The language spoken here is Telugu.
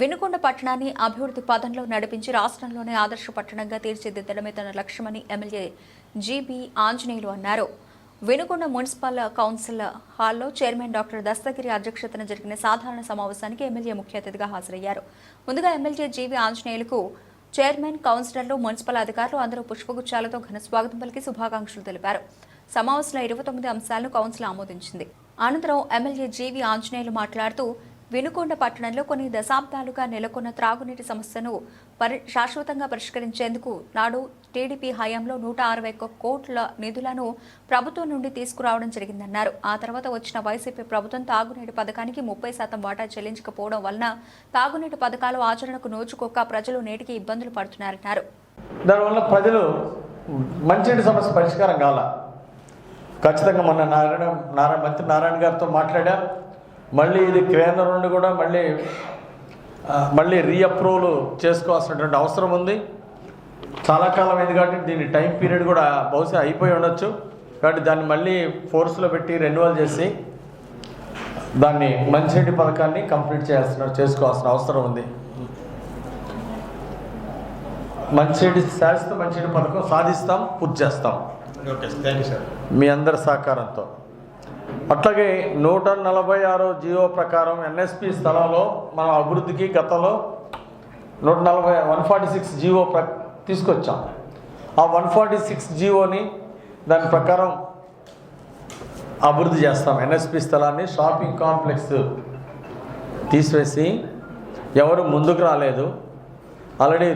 వినుకొండ పట్టణాన్ని అభివృద్ధి పదంలో నడిపించి రాష్ట్రంలోనే ఆదర్శ పట్టణంగా తీర్చిదిద్దడమే తన లక్ష్యమని ఎమ్మెల్యే జీబీ ఆంజనేయులు అన్నారు. వినుకొండ మున్సిపల్ కౌన్సిల్ హాల్లో చైర్మన్ డాక్టర్ దస్తగిరి అధ్యక్షతన జరిగిన సాధారణ సమావేశానికి ఎమ్మెల్యే ముఖ్య అతిథిగా హాజరయ్యారు. ముందుగా ఎమ్మెల్యే జీవీ ఆంజనేయులకు చైర్మన్ కౌన్సిలర్లు మున్సిపల్ అధికారులు అందరూ పుష్పగుచ్చాలతో ఘన స్వాగతం పలికి శుభాకాంక్షలు తెలిపారు. సమావేశంలో ఇరవై తొమ్మిది అంశాలను కౌన్సిల్ ఆమోదించింది. అనంతరం ఎమ్మెల్యే జీవి ఆంజనేయులు మాట్లాడుతూ వినుకొండ పట్టణంలో కొన్ని దశాబ్దాలుగా నెలకొన్న త్రాగునీటి సమస్యను పరి శాశ్వతంగా పరిష్కరించేందుకు నాడు టీడీపీ హయాంలో నూట అరవై ఒక్క కోట్ల నిధులను ప్రభుత్వం నుండి తీసుకురావడం జరిగిందన్నారు. ఆ తర్వాత వచ్చిన వైసీపీ ప్రభుత్వం తాగునీటి పథకానికి ముప్పై శాతం వాటా చెల్లించకపోవడం వలన తాగునీటి పథకాలు ఆచరణకు నోచుకోక ప్రజలు నేటికి ఇబ్బందులు పడుతున్నారన్నారు. దానివల్ల ప్రజలు మంచినీటి సమస్య పరిష్కారం కాల. ఖచ్చితంగా మొన్న నారాయణ నారాయణ మంత్రి నారాయణ గారితో మాట్లాడా మళ్ళీ ఇది కేంద్రం నుండి కూడా మళ్ళీ మళ్ళీ రీఅప్రూవల్ చేసుకోవాల్సినటువంటి అవసరం ఉంది. చాలా కాలం అయింది కాబట్టి దీని టైం పీరియడ్ కూడా బహుశా అయిపోయి ఉండొచ్చు. కాబట్టి దాన్ని మళ్ళీ ఫోర్స్లో పెట్టి రెన్యువల్ చేసి దాన్ని మంచినీటి పథకాన్ని కంప్లీట్ చేయాల్సిన చేసుకోవాల్సిన అవసరం ఉంది. మంచినీటి శాశ్వత మంచినీటి పథకం సాధిస్తాం పూర్తి చేస్తాం. Okay thank you sir. మీ అందరి సహకారంతో. అట్లాగే నూట నలభై ఆరో జియో ప్రకారం ఎన్ఎస్పి స్థలంలో మనం అభివృద్ధికి గతంలో నూట నలభై వన్ ఫార్టీ సిక్స్ జియో ప్ర తీసుకొచ్చాం. ఆ వన్ ఫార్టీ సిక్స్ జియోని దాని ప్రకారం అభివృద్ధి చేస్తాం. ఎన్ఎస్పి స్థలాన్ని షాపింగ్ కాంప్లెక్స్ తీసివేసి ఎవరు ముందుకు రాలేదు. ఆల్రెడీ